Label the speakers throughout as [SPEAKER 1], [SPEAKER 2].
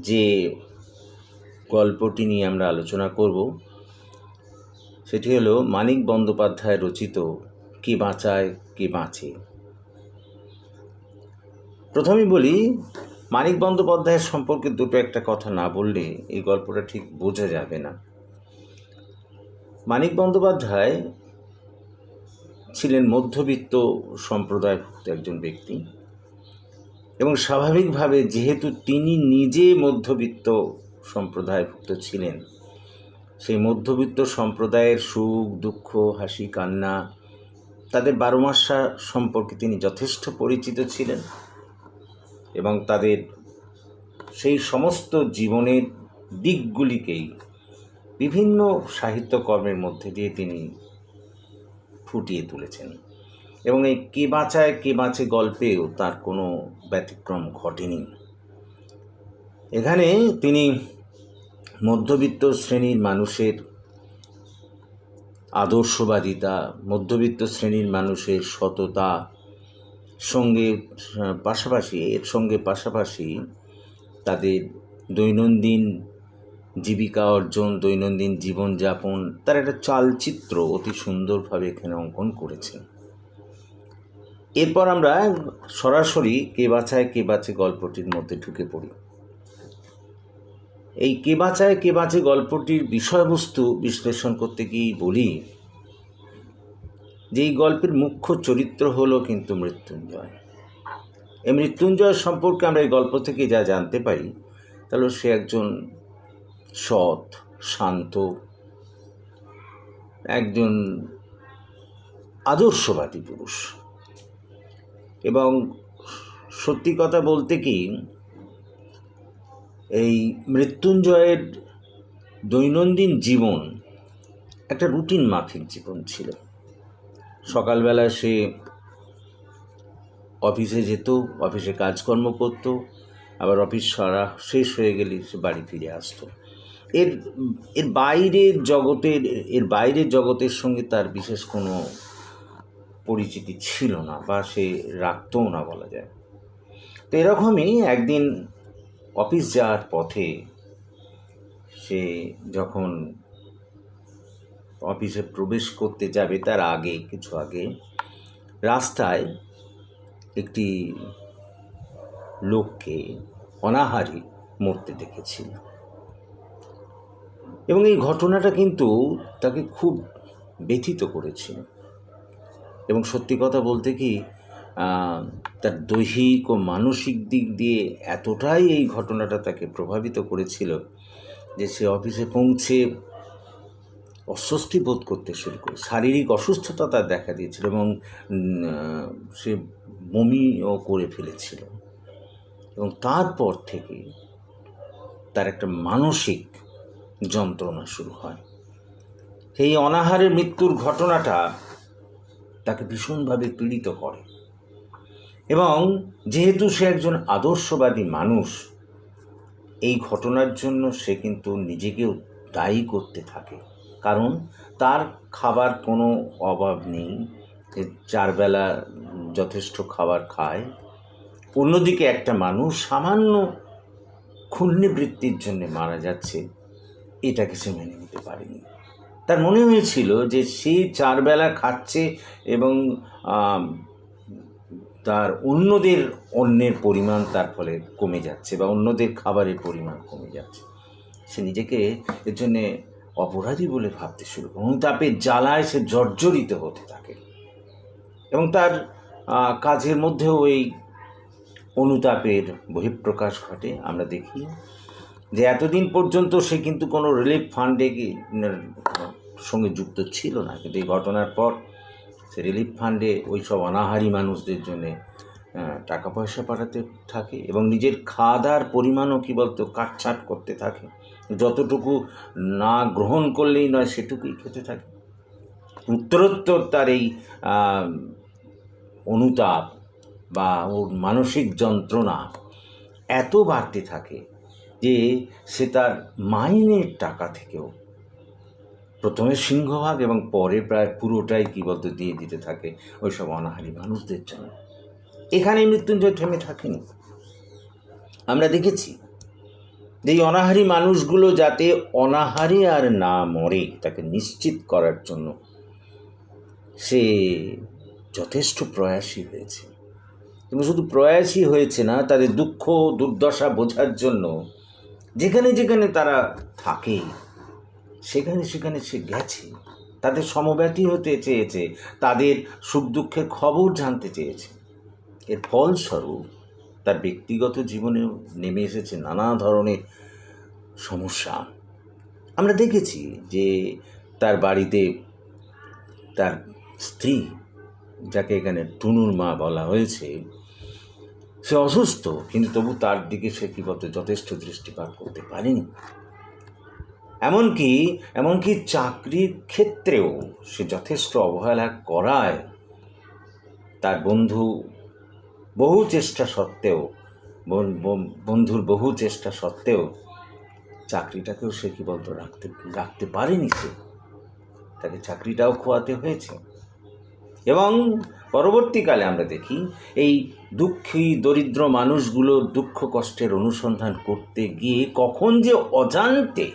[SPEAKER 1] যে গল্পটি নিয়ে আমরা আলোচনা করব, সেটি হলো মানিক বন্দ্যোপাধ্যায় রচিত কে বাঁচায়, কে বাঁচে প্রথমেই বলি, মানিক বন্দ্যোপাধ্যায়ের সম্পর্কে দুটো একটা কথা না বললে এই গল্পটা ঠিক বোঝা যাবে না। মানিক বন্দ্যোপাধ্যায় ছিলেন মধ্যবিত্ত সম্প্রদায়ভুক্ত একজন ব্যক্তি। এবং স্বাভাবিকভাবে যেহেতু তিনি নিজে মধ্যবিত্ত সম্প্রদায়ভুক্ত ছিলেন, সেই মধ্যবিত্ত সম্প্রদায়ের সুখ, দুঃখ, হাসি, কান্না, তাদের বারো মাসা সম্পর্কে তিনি যথেষ্ট পরিচিত ছিলেন এবং তাদের সেই সমস্ত জীবনের দিকগুলিকেই বিভিন্ন সাহিত্যকর্মের মধ্যে দিয়ে তিনি ফুটিয়ে তুলেছেন। এবং এই কে বাঁচায়, কে বাঁচে গল্পেও তার কোনো ব্যতিক্রম ঘটেনি। এখানে তিনি মধ্যবিত্ত শ্রেণির মানুষের আদর্শবাদিতা, মধ্যবিত্ত শ্রেণির মানুষের সততা সঙ্গে, পাশাপাশি, এর সঙ্গে পাশাপাশি তাদের দৈনন্দিন জীবিকা অর্জন, দৈনন্দিন জীবনযাপন, তার একটা চালচিত্র অতি সুন্দরভাবে এখানে অঙ্কন করেছেন। এরপর আমরা সরাসরি কে বাঁচায় কে বাঁচে গল্পটির মধ্যে ঢুকে পড়ি। এই কে বাঁচায় কে বাঁচে গল্পটির বিষয়বস্তু বিশ্লেষণ করতে গিয়েই বলি যে এই গল্পের মুখ্য চরিত্র হলো কিন্তু মৃত্যুঞ্জয়। এই মৃত্যুঞ্জয় সম্পর্কে আমরা এই গল্প থেকে যা জানতে পারি, তাহলে সে একজন সৎ, শান্ত, একজন আদর্শবাদী পুরুষ। এবং সত্যি কথা বলতে কি, এই মৃত্যুঞ্জয়ের দৈনন্দিন জীবন একটা রুটিন মাফিক জীবন ছিল। সকালবেলা সে অফিসে যেত, অফিসে কাজকর্ম করত, আবার অফিস সারা শেষ হয়ে গেলে সে বাড়ি ফিরে আসতো। এর এর বাইরের জগতের, এর বাইরের জগতের সঙ্গে তার বিশেষ কোনো পরিচিতি ছিল না বা সে রাখতও না বলা যায়। তো এরকমই একদিন অফিস যাওয়ার পথে সে যখন অফিসে প্রবেশ করতে যাবে তার আগে, কিছু আগে, রাস্তায় একটি লোককে অনাহারি মরতে দেখেছিল। এবং এই ঘটনাটা কিন্তু তাকে খুব ব্যথিত করেছিল। এবং সত্যি কথা বলতে কি তার দৈহিক ও মানসিক দিক দিয়ে এতটাই এই ঘটনাটা তাকে প্রভাবিত করেছিল যে সে অফিসে পৌঁছে অস্বস্তি বোধ করতে শুরু করে, শারীরিক অসুস্থতা তার দেখা দিয়েছিল এবং সে বমিও করে ফেলেছিল। এবং তারপর থেকে তার একটা মানসিক যন্ত্রণা শুরু হয়। এই অনাহারে মৃত্যুর ঘটনাটা তাকে ভীষণভাবে পীড়িত করে। এবং যেহেতু সে একজন আদর্শবাদী মানুষ, এই ঘটনার জন্য সে কিন্তু নিজেকেও দায়ী করতে থাকে। কারণ তার খাবার কোনো অভাব নেই চারবেলা যথেষ্ট খাবার খায়। অন্যদিকে একটা মানুষ সামান্য ক্ষুণ্ণবৃত্তির জন্য মারা যাচ্ছে, এটাকে সে মেনে নিতে পারেনি। তার মনে হয়েছিল যে সে চারবেলা খাচ্ছে এবং তার অন্যদের অন্যের পরিমাণ তার ফলে কমে যাচ্ছে বা অন্যদের খাবারের পরিমাণ কমে যাচ্ছে। সে নিজেকে এর জন্যে অপরাধী বলে ভাবতে শুরু অনুতাপের জ্বালায় সে জর্জরিত হতে থাকে। এবং তার কাজের মধ্যেও এই অনুতাপের বহিঃপ্রকাশ ঘটে। আমরা দেখি যে এতদিন পর্যন্ত সে কিন্তু কোনো রিলিফ ফান্ডে সঙ্গে যুক্ত ছিল না। কিন্তু এই ঘটনার পর সে রিলিফ ফান্ডে ওই সব অনাহারী মানুষদের জন্যে টাকা পয়সা পাঠাতে থাকে এবং নিজের খাওয়া দাওয়ার পরিমাণও কী বলতো কাটছাট করতে থাকে। যতটুকু না গ্রহণ করলেই নয় সেটুকুই খেতে থাকে। উত্তরোত্তর তার এই অনুতাপ বা ওর মানসিক যন্ত্রণা এত বাড়তে থাকে যে সে তার মাইনের টাকা থেকেও প্রথমে সিংহভাগ এবং পরে প্রায় পুরোটাই কী দিয়ে দিতে থাকে ওই সব অনাহারী মানুষদের জন্য। এখানে মৃত্যুঞ্জয় থেমে থাকেনি। আমরা দেখেছি যে এই অনাহারী মানুষগুলো যাতে অনাহারে আর না মরে, তাকে নিশ্চিত করার জন্য সে যথেষ্ট প্রয়াসী হয়েছে। এবং শুধু প্রয়াসী হয়েছে না, তাদের দুঃখ, দুর্দশা বোঝার জন্য যেখানে যেখানে তারা থাকে সেখানে সেখানে সে গেছে। তাদের সমব্যাতি হতে চেয়েছে। তাদের সুখ দুঃখের খবর জানতে চেয়েছে। এর ফলস্বরূপ তার ব্যক্তিগত জীবনেও নেমে এসেছে নানা ধরনের সমস্যা। আমরা দেখেছি যে তার বাড়িতে তার স্ত্রী, যাকে এখানে টুনুর মা বলা হয়েছে, সে অসুস্থ, কিন্তু তবু তার দিকে সে কি বলতো যথেষ্ট দৃষ্টিপাত করতে পারেনি। এমনকি এমনকি চাকরির ক্ষেত্রেও সে যথেষ্ট অবহেলা করায়। তার বন্ধু বহু চেষ্টা সত্ত্বেও, বন- বন- বন্ধুর বহু চেষ্টা সত্ত্বেও চাকরিটাকেও সে কি বলতো রাখতে রাখতে পারেনি সে। তাকে চাকরিটাও খোয়াতে হয়েছে। এবং পরবর্তীকালে আমরা দেখি, এই দুঃখী, দরিদ্র মানুষগুলোর দুঃখ কষ্টের অনুসন্ধান করতে গিয়ে কখন যে অজান্তে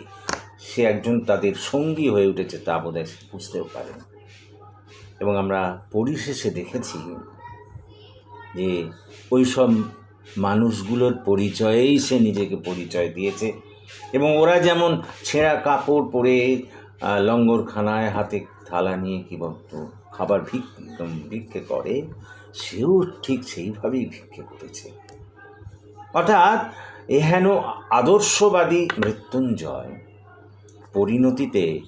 [SPEAKER 1] সে একজন তাদের সঙ্গী হয়ে উঠেছে তা বোধহয় বুঝতেও পারে না। এবং আমরা পরিশেষে দেখেছি যে ওই সব মানুষগুলোর পরিচয়েই সে নিজেকে পরিচয় দিয়েছে এবং ওরা যেমন ছেঁড়া কাপড় পরে লঙ্গরখানায় হাতে থালা নিয়ে কি বলতো খাবার ভিক ভিক্ষে করে, সেও ঠিক সেইভাবেই ভিক্ষে করেছে অর্থাৎ এহেন আদর্শবাদী মৃত্যুঞ্জয় পরিণতিতে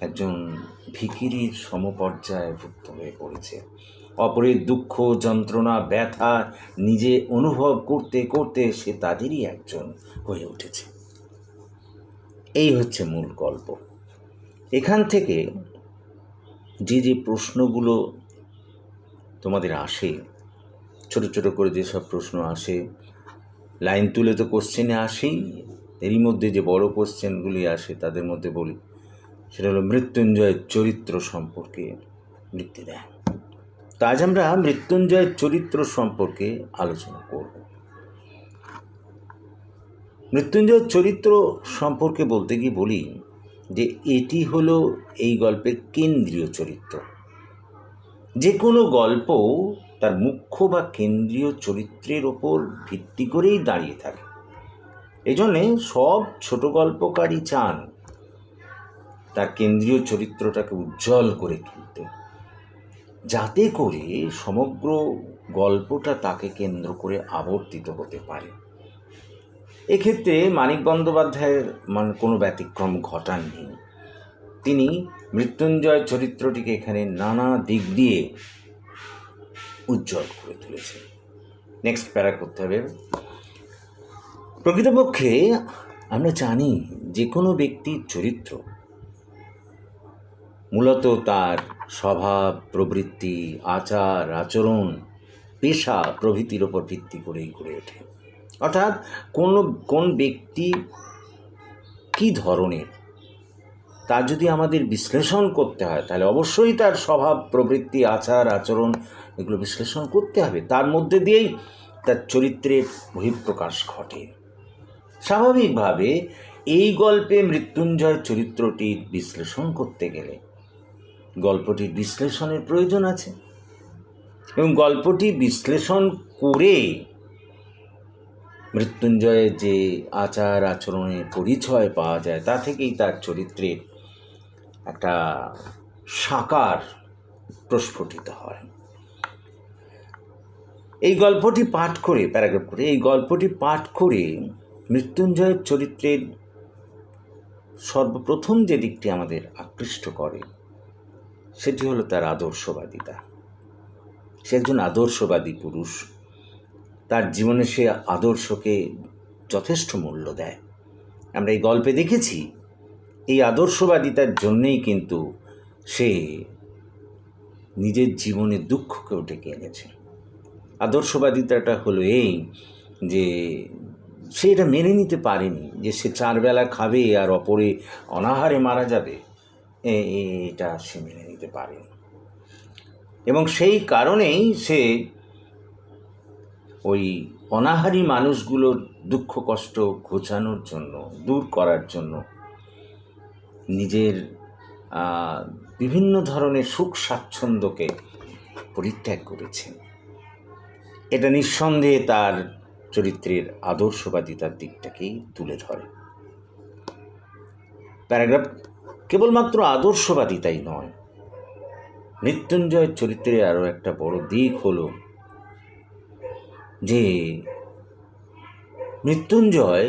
[SPEAKER 1] একজন ভিকিরির সমপর্যায়ে ভুক্ত হয়ে পড়েছে। অপরের দুঃখ, যন্ত্রণা, ব্যথা নিজে অনুভব করতে করতে সে তাদেরই একজন হয়ে উঠেছে। এই হচ্ছে মূল গল্প। এখান থেকে যে যে প্রশ্নগুলো তোমাদের আসে, ছোট ছোট করে যেসব প্রশ্ন আসে, লাইন তুলে তো কোশ্চেনে আসেই এরই মধ্যে যে বড় কোশ্চেনগুলি আসে তাদের মধ্যে বলি। সেটা হলো মৃত্যুঞ্জয়ের চরিত্র সম্পর্কে বৃত্তি দেয় তা আজ আমরা মৃত্যুঞ্জয়ের চরিত্র সম্পর্কে আলোচনা করব। মৃত্যুঞ্জয়ের চরিত্র সম্পর্কে বলতে গিয়ে বলি যে এটি হলো এই গল্পের কেন্দ্রীয় চরিত্র। যে কোনো গল্প তার মুখ্য বা কেন্দ্রীয় চরিত্রের ওপর ভিত্তি করেই দাঁড়িয়ে থাকে। এই জন্যে সব ছোট গল্পকারই চান তার কেন্দ্রীয় চরিত্রটাকে উজ্জ্বল করে তুলতে। যাতে করে সমগ্র গল্পটা তাকে কেন্দ্র করে আবর্তিত হতে পারে। এক্ষেত্রে মানিক বন্দ্যোপাধ্যায়ের মানে কোনো ব্যতিক্রম ঘটাননি তিনি মৃত্যুঞ্জয় চরিত্রটিকে এখানে নানা দিক দিয়ে উজ্জ্বল করে তুলেছেন। নেক্সট প্যারা করতে হবে। প্রকৃতপক্ষে আমরা জানি যে কোনো ব্যক্তির চরিত্র, মূলত তার স্বভাব, প্রবৃত্তি, আচার, আচরণ, পেশা প্রভৃতির ওপর ভিত্তি করেই গড়ে ওঠে। অর্থাৎ কোন কোন ব্যক্তি কী ধরনের, তা যদি আমাদের বিশ্লেষণ করতে হয়, তাহলে অবশ্যই তার স্বভাব, প্রবৃত্তি, আচার, আচরণ এগুলো বিশ্লেষণ করতে হবে। তার মধ্যে দিয়েই তার চরিত্রের বহিঃপ্রকাশ ঘটে। স্বাভাবিকভাবে এই গল্পে মৃত্যুঞ্জয় চরিত্রটির বিশ্লেষণ করতে গেলে গল্পটির বিশ্লেষণের প্রয়োজন আছে। এবং গল্পটি বিশ্লেষণ করে মৃত্যুঞ্জয়ের যে আচার আচরণের পরিচয় পাওয়া যায়, তা থেকেই তার চরিত্রের একটা সাকার প্রস্ফুটিত হয়। এই গল্পটি পাঠ করে, প্যারাগ্রাফ করে, এই গল্পটি পাঠ করে মৃত্যুঞ্জয়ের চরিত্রের সর্বপ্রথম যে দিকটি আমাদের আকৃষ্ট করে, সেটি হলো তার আদর্শবাদিতা। সে একজন আদর্শবাদী পুরুষ। তার জীবনে সে আদর্শকে যথেষ্ট মূল্য দেয়। আমরা এই গল্পে দেখেছি, এই আদর্শবাদিতার জন্যেই কিন্তু সে নিজের জীবনে দুঃখকেও ডেকে এনেছে। আদর্শবাদিতাটা হলো এই যে সে এটা মেনে নিতে পারেনি যে সে চারবেলা খাবে আর অপরে অনাহারে মারা যাবে এটা সে মেনে নিতে পারেনি। এবং সেই কারণেই সে ওই অনাহারী মানুষগুলোর দুঃখ কষ্ট ঘোচানোর জন্য, দূর করার জন্য নিজের বিভিন্ন ধরনের সুখ স্বাচ্ছন্দ্যকে পরিত্যাগ করেছেন। এটা নিঃসন্দেহে তার চরিত্রের আদর্শবাদিতার দিকটাকেই তুলে ধরে। প্যারাগ্রাফ কেবলমাত্র আদর্শবাদিতাই নয় মৃত্যুঞ্জয়ের চরিত্রের আরও একটা বড় দিক হলো যে মৃত্যুঞ্জয়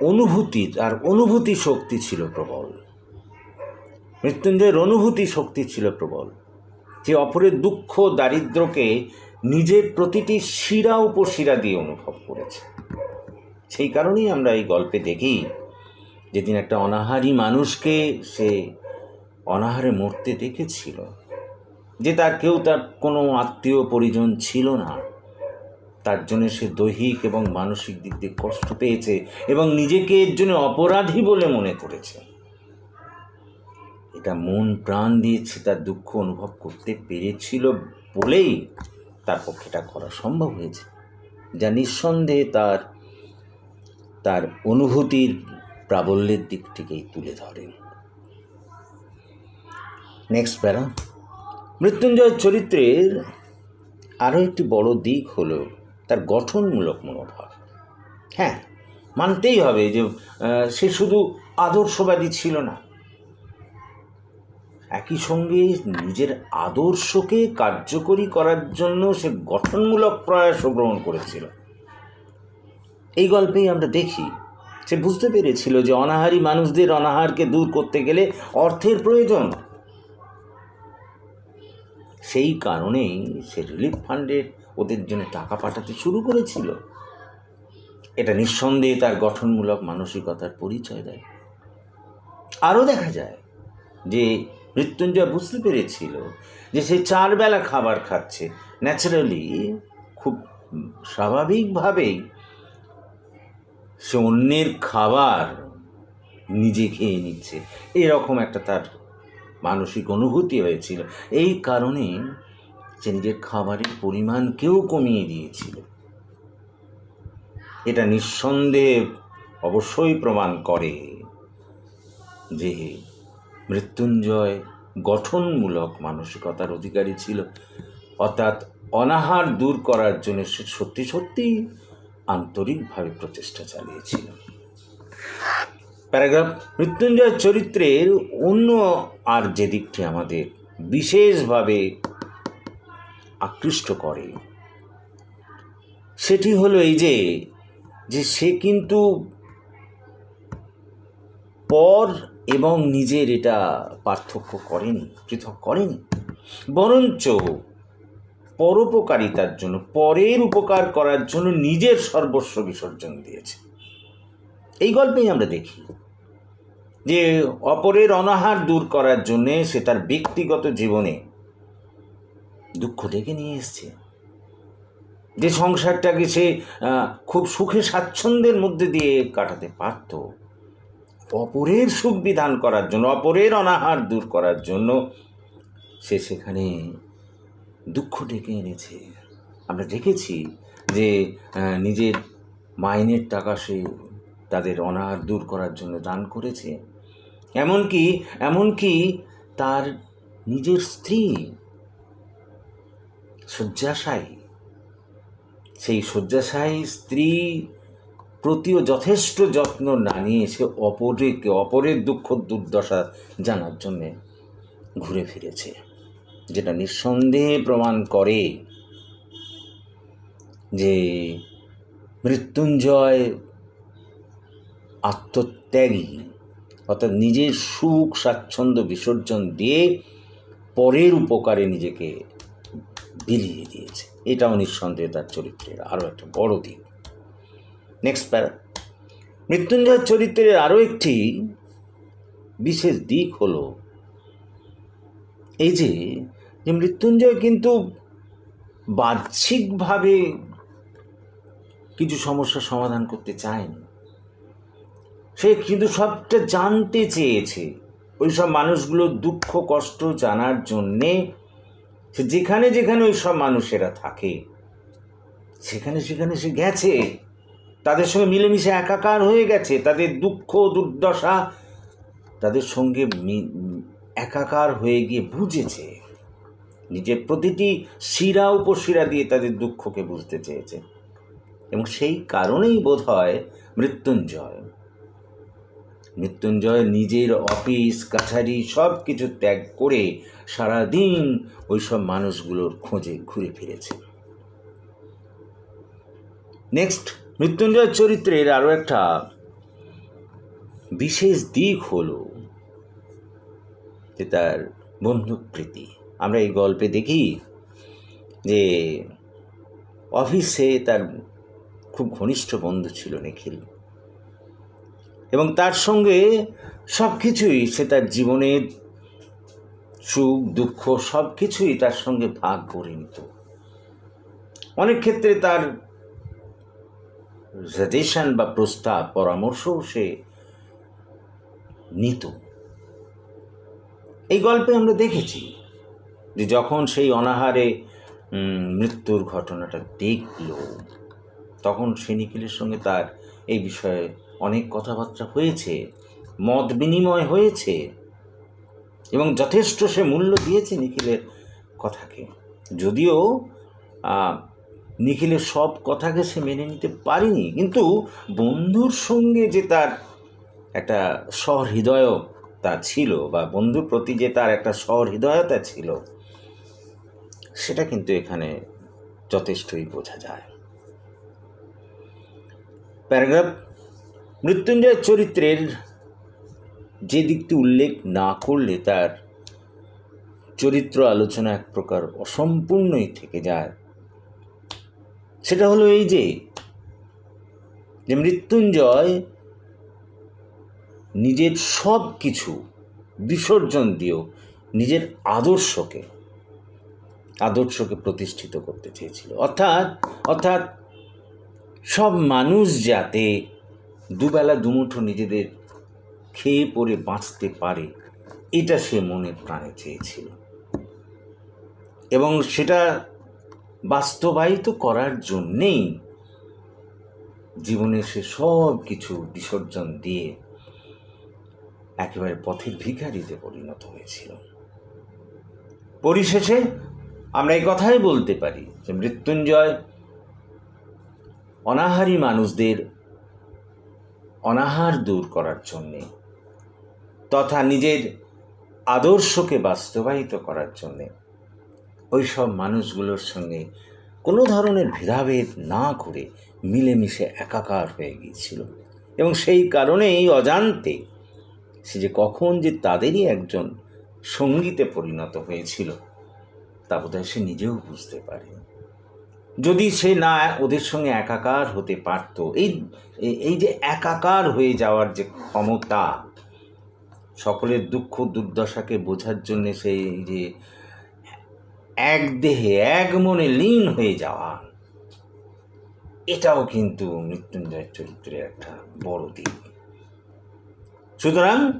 [SPEAKER 1] অনুভূতি আর অনুভূতি শক্তি ছিল প্রবল। মৃত্যুঞ্জয়ের অনুভূতি শক্তি ছিল প্রবল। যে অপরের দুঃখ, দারিদ্রকে নিজের প্রতিটি শিরা উপশিরা দিয়ে অনুভব করেছে। সেই কারণেই আমরা এই গল্পে দেখি যেদিন একটা অনাহারী মানুষকে সে অনাহারে মরতে দেখেছিল, যে তার কেউ তার কোনো আত্মীয় পরিজন ছিল না। তার জন্য সে দৈহিক এবং মানসিক দিক দিয়ে কষ্ট পেয়েছে এবং নিজেকে এর জন্য অপরাধী বলে মনে করেছে। এটা মন প্রাণ দিয়েছে, তার দুঃখ অনুভব করতে পেরেছিল বলেই তার পক্ষে এটা করা সম্ভব হয়েছে। যা নিঃসন্দেহে তার তার অনুভূতির প্রাবল্যের দিকটিকেই তুলে ধরে। নেক্সট প্যারা মৃত্যুঞ্জয় চরিত্রের আরও একটি বড় দিক হলো তার গঠনমূলক মনোভাব। হ্যাঁ মানতেই হবে যে সে শুধু আদর্শবাদী ছিল না একই সঙ্গে নিজের আদর্শকে কার্যকরী করার জন্য সে গঠনমূলক প্রয়াসও গ্রহণ করেছিল। এই গল্পেই আমরা দেখি, সে বুঝতে পেরেছিল যে অনাহারী মানুষদের অনাহারকে দূর করতে গেলে অর্থের প্রয়োজন। সেই কারণেই সে রিলিফ ফান্ডে ওদের জন্য টাকা পাঠাতে শুরু করেছিল। এটা নিঃসন্দেহে তার গঠনমূলক মানসিকতার পরিচয় দেয়। আরও দেখা যায় যে মৃত্যুঞ্জয় বুঝতে পেরেছিল যে সে চার বেলা খাবার খাচ্ছে। ন্যাচারালি খুব স্বাভাবিকভাবেই সে অন্যের খাবার নিজে খেয়ে নিচ্ছে। এরকম একটা তার মানসিক অনুভূতি হয়েছিল। এই কারণে সে নিজের খাবারের পরিমাণকেও কমিয়ে দিয়েছিল। এটা নিঃসন্দেহে অবশ্যই প্রমাণ করে যে মৃত্যুঞ্জয় গঠনমূলক মানসিকতার অধিকারী ছিল। অর্থাৎ অনাহার দূর করার জন্য সে সত্যি সত্যিই আন্তরিকভাবে প্রচেষ্টা চালিয়েছিল। প্যারাগ্রাফ, মৃত্যুঞ্জয় চরিত্রের অন্য আর যে দিকটি আমাদের বিশেষভাবে আকৃষ্ট করে, সেটি হলো এই যে যে সে কিন্তু পর এবং নিজের এটা পার্থক্য করেনি, পৃথক করেনি। বরঞ্চ পরোপকারিতার জন্য, পরের উপকার করার জন্য নিজের সর্বস্ব বিসর্জন দিয়েছে। এই গল্পেই আমরা দেখি যে অপরের অনাহার দূর করার জন্যে সে তার ব্যক্তিগত জীবনে দুঃখ ডেকে নিয়ে এসছে। যে সংসারটাকে সে খুব সুখে স্বাচ্ছন্দ্যের মধ্যে দিয়ে কাটাতে পারত। অপরের সুখ বিধান করার জন্য, অপরের অনাহার দূর করার জন্য সে সেখানে দুঃখ ডেকে এনেছে। আমরা দেখেছি যে নিজের মাইনের টাকা সে তাদের অনাহার দূর করার জন্য দান করেছে। এমনকি এমনকি তার নিজের স্ত্রী শয্যাশায়ী, সেই শয্যাশায়ী স্ত্রী প্রতিও যথেষ্ট যত্ন না নিয়ে সে অপরকে, অপরের দুঃখ, দুর্দশা জানার জন্যে ঘুরে ফিরেছে, যেটা নিঃসন্দেহে প্রমাণ করে যে মৃত্যুঞ্জয় আত্মত্যাগী, অর্থাৎ নিজের সুখ, স্বাচ্ছন্দ্য, বিসর্জন দিয়ে পরের উপকারে নিজেকে বিলিয়ে দিয়েছে। এটাও নিঃসন্দেহে তার চরিত্রের আরও একটা বড় দিক। নেক্সট প্যারা মৃত্যুঞ্জয়ের চরিত্রের আরও একটি বিশেষ দিক হলো এই যে যে মৃত্যুঞ্জয় কিন্তু বাহ্যিকভাবে কিছু সমস্যার সমাধান করতে চায়নি। সে কিন্তু সবটা জানতে চেয়েছে। ওই সব মানুষগুলোর দুঃখ, কষ্ট জানার জন্যে সে যেখানে যেখানে ওই সব মানুষেরা থাকে, সেখানে সেখানে সে গেছে। তাদের সঙ্গে মিলেমিশে একাকার হয়ে গেছে, তাদের দুঃখ, দুর্দশা তাদের সঙ্গে একাকার হয়ে গিয়ে বুঝেছে। নিজের প্রতিটি শিরা উপশিরা দিয়ে তাদের দুঃখকে বুঝতে চেয়েছে। এবং সেই কারণেই বোধ হয় মৃত্যুঞ্জয় মৃত্যুঞ্জয় নিজের অফিস, কাছারি সব কিছু ত্যাগ করে সারাদিন ওই সব মানুষগুলোর খোঁজে ঘুরে ফিরেছে। নেক্সট। মৃত্যুঞ্জয় চরিত্রের আরও একটা বিশেষ দিক হল যে তার বন্ধুপ্রীতি। আমরা এই গল্পে দেখি যে অফিসে তার খুব ঘনিষ্ঠ বন্ধু ছিল নিখিল। এবং তার সঙ্গে সব কিছুই সে তার জীবনের সুখ, দুঃখ সব কিছুই তার সঙ্গে ভাগ করে নিত। অনেক ক্ষেত্রে তার সাজেশন বা প্রস্তাব, পরামর্শও সে নিত। এই গল্পে আমরা দেখেছি যে যখন সেই অনাহারে মৃত্যুর ঘটনাটা দেখল, তখন সে নিখিলের সঙ্গে তার এই বিষয়ে অনেক কথাবার্তা হয়েছে, মত বিনিময় হয়েছে এবং যথেষ্ট সে মূল্য দিয়েছে নিখিলের কথাকে। যদিও নিখিলের সব কথাকে সে মেনে নিতে পারেনি, কিন্তু বন্ধুর সঙ্গে যে তার একটা সহৃদয়তা ছিল বা বন্ধুর প্রতি যে তার একটা সহৃদয়তা ছিল, সেটা কিন্তু এখানে যথেষ্টই বোঝা যায়। প্যারাগ্রাফ, মৃত্যুঞ্জয় চরিত্রের যে দিকটি উল্লেখ না করলে তার চরিত্র আলোচনা এক প্রকার অসম্পূর্ণই থেকে যায়। সেটা হলো এই যে যে মৃত্যুঞ্জয় নিজের সব কিছু, বিসর্জন দিয়েও নিজের আদর্শকে আদর্শকে প্রতিষ্ঠিত করতে চেয়েছিল। অর্থাৎ অর্থাৎ সব মানুষ যাতে দুবেলা দুমুঠো নিজেদের খেয়ে পরে বাঁচতে পারে, এটা সে মনে প্রাণে চেয়েছিল। এবং সেটা বাস্তবায়িত করার জন্যেই জীবনে সে সব কিছু বিসর্জন দিয়ে একেবারে পথের ভিখারিতে পরিণত হয়েছিল। পরিশেষে আমরা এই কথাই বলতে পারি যে মৃত্যুঞ্জয় অনাহারী মানুষদের অনাহার দূর করার জন্যে তথা নিজের আদর্শকে বাস্তবায়িত করার জন্যে ওই সব মানুষগুলোর সঙ্গে কোনো ধরনের ভেদাভেদ না করে মিলেমিশে একাকার হয়ে গিয়েছিল। এবং সেই কারণেই অজান্তে সে যে কখন যে তাদেরই একজন সঙ্গীতে পরিণত হয়েছিল, তা বোধহয় সে নিজেও বুঝতে পারে যদি সে না ওদের সঙ্গে একাকার হতে পারত, এই, এই- যে একাকার হয়ে যাওয়ার যে ক্ষমতা, সকলের দুঃখ দুর্দশাকে বোঝার জন্যে সেই যে এক দেহে এক মনে লীন হয়ে যাওয়া। এটাও কিন্তু মৃত্যুঞ্জয়ের চরিত্রের একটা বড় দিক। সুতরাং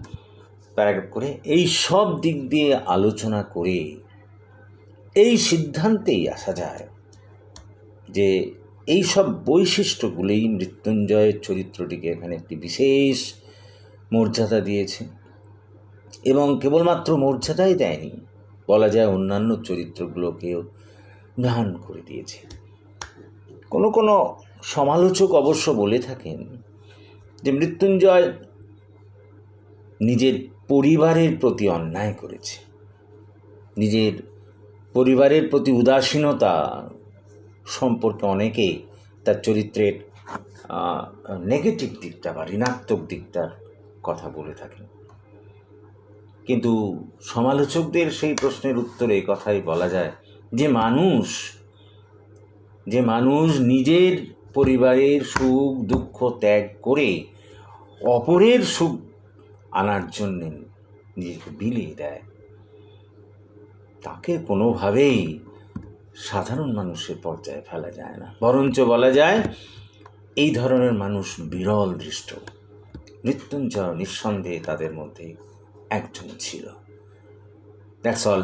[SPEAKER 1] প্যারাগ্রাফ করে এই সব দিক দিয়ে আলোচনা করে এই সিদ্ধান্তেই আসা যায় যে এই সব বৈশিষ্ট্যগুলোই মৃত্যুঞ্জয়ের চরিত্রটিকে এখানে একটি বিশেষ মর্যাদা দিয়েছে এবং কেবলমাত্র মর্যাদাই দেয়নি বলা যায় অন্যান্য চরিত্রগুলোকেও ম্লান করে দিয়েছে। কোনো কোনো সমালোচক অবশ্য বলে থাকেন যে মৃত্যুঞ্জয় নিজের পরিবারের প্রতি অন্যায় করেছে। নিজের পরিবারের প্রতি উদাসীনতা সম্পর্কে অনেকে তার চরিত্রের নেগেটিভ দিকটা বা ঋণাত্মক দিকটার কথা বলে থাকেন। কিন্তু সমালোচকদের সেই প্রশ্নের উত্তরে কথাই বলা যায় যে মানুষ যে মানুষ নিজের পরিবারের সুখ, দুঃখ ত্যাগ করে অপরের সুখ আনার জন্যে নিজেকে বিলিয়ে দেয়। তাকে কোনোভাবেই সাধারণ মানুষের পর্যায়ে ফেলা যায় না। বরঞ্চ বলা যায়, এই ধরনের মানুষ বিরল, দৃষ্ট, মৃত্যুঞ্জয়, নিঃসন্দেহে তাদের মধ্যে একজন ছিল। That's all